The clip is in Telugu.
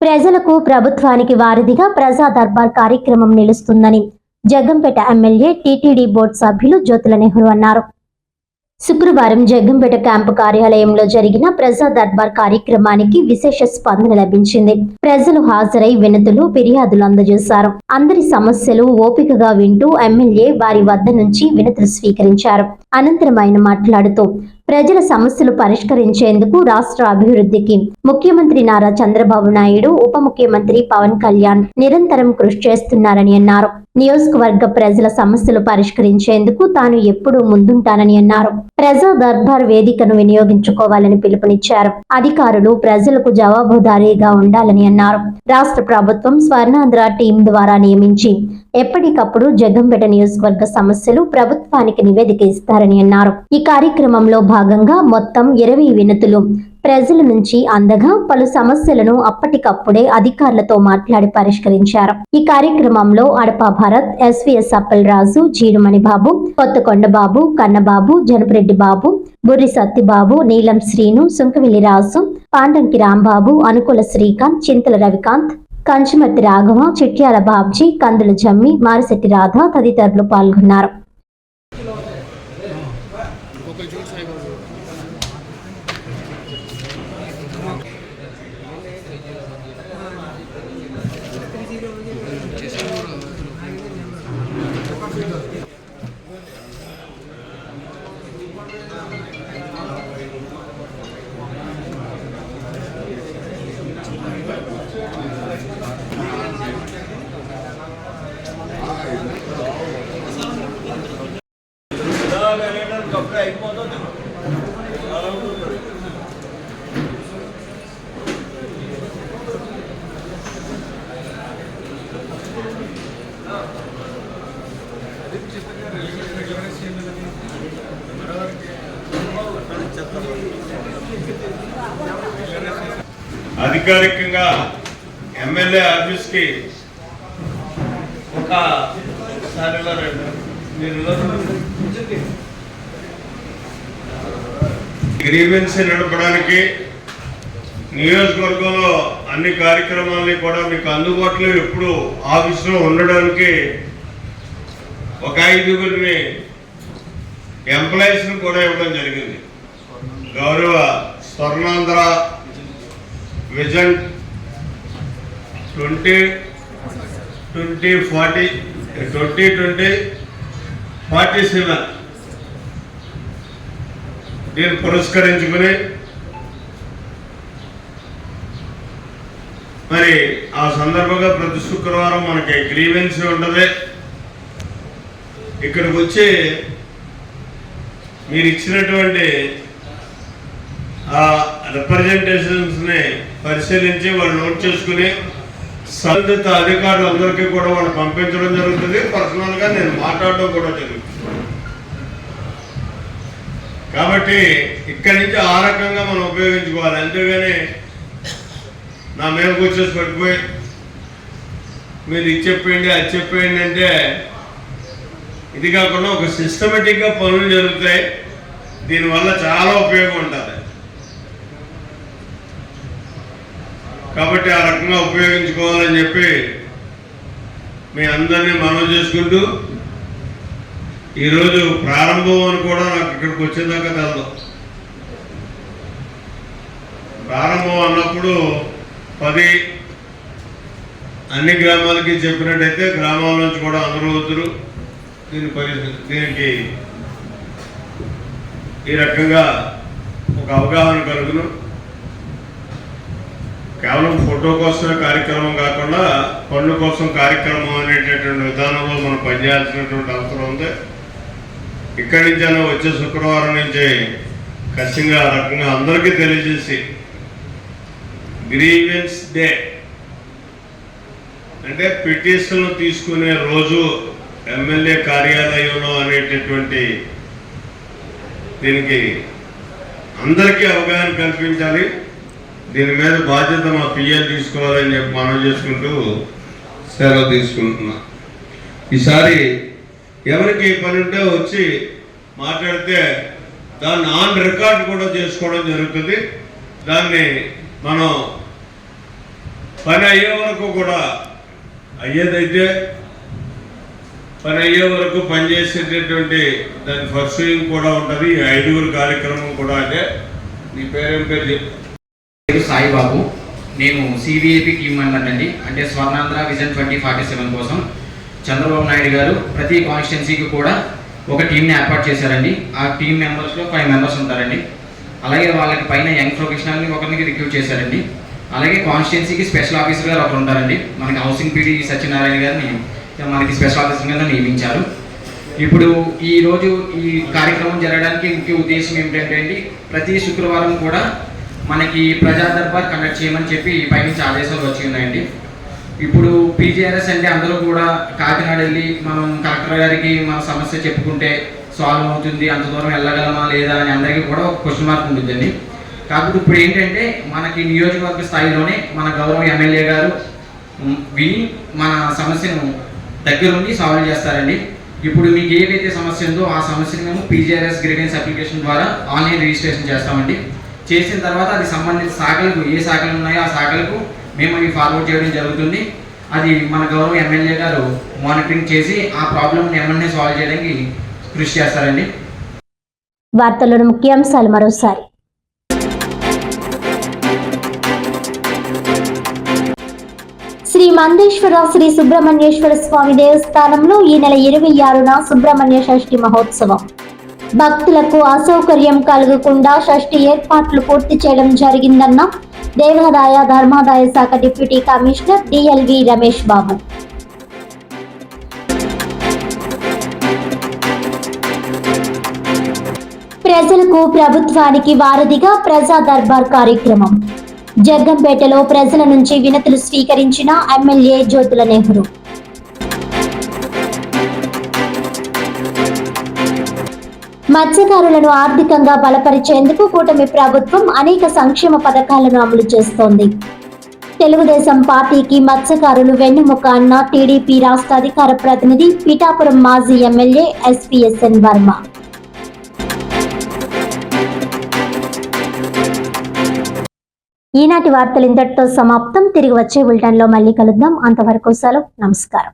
ప్రజలకు ప్రభుత్వానికి వారధిగా ప్రజా దర్బార్ కార్యక్రమం నిలుస్తుందని జగ్గంపేట ఎమ్మెల్యే టీటీడీ బోర్డు సభ్యులు జ్యోతుల నెహ్రూ అన్నారు. శుక్రవారం జగ్గంపేట క్యాంపు కార్యాలయంలో జరిగిన ప్రజా దర్బార్ కార్యక్రమానికి విశేష స్పందన లభించింది. ప్రజలు హాజరై వినతులు ఫిర్యాదులు అందజేశారు. అందరి సమస్యలు ఓపికగా వింటూ ఎమ్మెల్యే వారి వద్ద నుంచి వినతులు స్వీకరించారు. అనంతరం ఆయన మాట్లాడుతూ ప్రజల సమస్యలు పరిష్కరించేందుకు రాష్ట్ర అభివృద్ధికి ముఖ్యమంత్రి నారా చంద్రబాబు నాయుడు ఉప ముఖ్యమంత్రి పవన్ కళ్యాణ్ నిరంతరం కృషి చేస్తున్నారని అన్నారు. నియోజకవర్గ ప్రజల సమస్యలు పరిష్కరించేందుకు తాను ఎప్పుడూ ముందుంటానని అన్నారు. ప్రజా దర్బార్ వేదికను వినియోగించుకోవాలని పిలుపునిచ్చారు. అధికారులు ప్రజలకు జవాబుదారీగా ఉండాలని అన్నారు. రాష్ట్ర ప్రభుత్వం స్వర్ణాంధ్ర టీం ద్వారా నియమించి ఎప్పటికప్పుడు జగంపేట నియోజకవర్గ సమస్యలు ప్రభుత్వానికి నివేదిక ఇస్తారని అన్నారు. ఈ కార్యక్రమంలో భాగంగా మొత్తం ఇరవై వినతులు. ప్రజల నుంచి అందగా పలు సమస్యలను అప్పటికప్పుడే అధికారులతో మాట్లాడి పరిష్కరించారు. ఈ కార్యక్రమంలో అడపా భరత్ ఎస్విఎస్ అప్పలరాజు జీరుమణి బాబు కొత్తకొండ బాబు కన్నబాబు జనపరెడ్డి బాబు బుర్రి సత్తిబాబు నీలం శ్రీను సుంకవిల్లి రాజు పాండంకి రాంబాబు అనుకుల శ్రీకాంత్ చింతల రవికాంత్ కంచుమర్తి రాఘవ చిట్యాల బాబ్జీ కందుల జమ్మి మారిశెట్టి రాధ తదితరులు పాల్గొన్నారు. అధికారికంగా ఎమ్మెల్యే ఆఫీస్కి ఒక సారి ఇలా మీరు గ్రీవెన్స్ నడపడానికి నియోజకవర్గంలో అన్ని కార్యక్రమాలని కూడా మీకు అందుబాటులో ఎప్పుడు ఆఫీసులో ఉండడానికి ఒక ఐదుగురిని ఎంప్లాయీస్ని కూడా ఇవ్వడం జరిగింది. గౌరవ Swarnandhra vision twenty twenty forty twenty twenty forty seven దీన్ని పురస్కరించుకుని మరి ఆ సందర్భంగా ప్రతి శుక్రవారం మనకి గ్రీవెన్స్ ఉంటుంది. ఇక్కడికి వచ్చి మీరు ఇచ్చినటువంటి ఆ రిప్రజెంటేషన్స్ని పరిశీలించి వాళ్ళు నోట్ చేసుకుని సంబంధిత అధికారులందరికీ కూడా వాళ్ళు పంపించడం జరుగుతుంది. పర్సనల్గా నేను మాట్లాడడం కూడా జరుగుతుంది. కాబట్టి ఇక్కడి నుంచి ఆ రకంగా మనం ఉపయోగించుకోవాలి. అంతేగాని నా మేము కూర్చొని పడిపోయి మీరు ఇది చెప్పేయండి అది చెప్పేయండి అంటే ఇది కాకుండా ఒక సిస్టమేటిక్గా పనులు జరుగుతాయి. దీనివల్ల చాలా ఉపయోగం ఉంటుంది కాబట్టి ఆ రకంగా ఉపయోగించుకోవాలని చెప్పి మీ అందరినీ మనం చేసుకుంటూ ఈరోజు ప్రారంభం అని కూడా నాకు ఇక్కడికి వచ్చేదాకా తెలదు. ప్రారంభం అన్నప్పుడు పది అన్ని గ్రామాలకి చెప్పినట్టయితే గ్రామాల నుంచి కూడా అందరూ వద్దురు. దీని పరి దీనికి ఈ రకంగా ఒక అవగాహన కలుగును. కేవలం ఫోటో కోసమే కార్యక్రమం కాకుండా పనుల కోసం కార్యక్రమం అనేటటువంటి విధానంలో మనం పనిచేయాల్సినటువంటి అవసరం ఉంది. ఇక్కడి నుంచైనా వచ్చే శుక్రవారం నుంచి ఖచ్చితంగా రకంగా అందరికీ తెలియజేసి గ్రీవెన్స్ డే అంటే పిటిషన్ తీసుకునే రోజు ఎమ్మెల్యే కార్యాలయంలో అనేటటువంటి దీనికి అందరికీ అవగాహన కల్పించాలి. దీని మీద బాధ్యత మా పిఎల్ తీసుకోవాలని చెప్పి మనం చేసుకుంటూ సెలవు తీసుకుంటున్నా. ఈసారి ఎవరికి పని ఉంటే వచ్చి మాట్లాడితే దాన్ని ఆన్ రికార్డ్ కూడా చేసుకోవడం జరుగుతుంది. దాన్ని మనం పని అయ్యే వరకు కూడా అయ్యేదైతే పని అయ్యే వరకు పనిచేసేటటువంటి దాని పర్సూయింగ్ కూడా ఉంటుంది. ఈ ఐదుగురు కార్యక్రమం కూడా అదే. నీ పేరేం పేరు చెప్పు. పేరు సాయిబాబు. నేను సిబిఐపి టీమ్ మెంబర్ అండి అంటే Swarnandhra vision twenty forty seven కోసం చంద్రబాబు నాయుడు గారు ప్రతి కాన్స్టిట్యున్సీకి కూడా ఒక టీంని ఏర్పాటు చేశారండి. ఆ టీం మెంబర్స్లో ఫైవ్ మెంబర్స్ ఉంటారండి. అలాగే వాళ్ళకి పైన యంగ్ ప్రొఫెషనల్ని ఒకరికి రిక్రూట్ చేశారండి. అలాగే కాన్స్టిట్యున్సీకి స్పెషల్ ఆఫీసర్ గారు ఒకరు ఉంటారండి. మనకి హౌసింగ్ పీడీ సత్యనారాయణ గారిని మనకి స్పెషల్ ఆఫీసర్ కింద నియమించారు. ఇప్పుడు ఈ రోజు ఈ కార్యక్రమం జరగడానికి ముఖ్య ఉద్దేశం ఏమిటంటే అండి ప్రతి శుక్రవారం కూడా మనకి ప్రజా దర్బార్ కండక్ట్ చేయమని చెప్పి పైనుంచి ఆదేశాలు వచ్చి ఉన్నాయండి. ఇప్పుడు పీజీఆర్ఎస్ అంటే అందరూ కూడా కాకినాడ వెళ్ళి మనం కలెక్టర్ గారికి మన సమస్య చెప్పుకుంటే సాల్వ్ అవుతుంది అంత దూరం వెళ్ళగలమా లేదా అని అందరికీ కూడా ఒక క్వశ్చన్ మార్క్ ఉంటుందండి. కాకపోతే ఇప్పుడు ఏంటంటే మనకి నియోజకవర్గ స్థాయిలోనే మన గౌరవ ఎమ్మెల్యే గారు విని మన సమస్యను దగ్గరుండి సాల్వ్ చేస్తారండి. ఇప్పుడు మీకు ఏదైతే సమస్య ఉందో ఆ సమస్యను మేము పీజీఆర్ఎస్ గ్రీవెన్స్ అప్లికేషన్ ద్వారా ఆన్లైన్ రిజిస్ట్రేషన్ చేస్తామండి. చేసిన తర్వాత అది సంబంధిత శాఖలకు ఏ శాఖలు ఉన్నాయో ఆ శాఖలకు మేము అవి ఫార్వర్డ్ చేయడం జరుగుతుంది. అది మన గౌరవ ఎమ్మెల్యే గారు మానిటరింగ్ చేసి ఆ ప్రాబ్లమ్ని ఎమ్మెల్యే సాల్వ్ చేయడానికి కృషి చేస్తారండి. వార్తల్లోని ముఖ్యాంశాలు మరోసారి. శ్రీ మందేశ్వర శ్రీ సుబ్రహ్మణ్యేశ్వర స్వామి దేవస్థానంలో ఈ నెల ఇరవై ఆరున సుబ్రహ్మణ్య షష్ఠి మహోత్సవం. భక్తులకు అసౌకర్యం కలగకుండా షష్ఠి ఏర్పాట్లు పూర్తి చేయడం జరిగిందన్న దేవాదాయ ధర్మాదాయ శాఖ deputy commissioner DLV Ramesh Babu ప్రజలకు ప్రభుత్వానికి వారధిగా ప్రజా దర్బార్ కార్యక్రమం జగ్గంపేటలో ప్రజల నుంచి వినతులు స్వీకరించిన ఎమ్మెల్యే జ్యోతుల నెహ్రూ మత్స్యకారులను ఆర్థికంగా బలపరిచేందుకు కూటమి ప్రభుత్వం అనేక సంక్షేమ పథకాలను అమలు చేస్తోంది. తెలుగుదేశం పార్టీకి మత్స్యకారులు వెన్నుముక అన్న టీడీపీ రాష్ట్ర అధికార ప్రతినిధి పిఠాపురం మాజీ ఎమ్మెల్యే ఎస్పీఎస్ఎన్ వర్మ. ఈనాటి వార్తలు ఇంతటితో సమాప్తం. తిరిగి వచ్చే బులెటిన్లో మళ్ళీ కలుద్దాం. అంతవరకు సెలవు. నమస్కారం.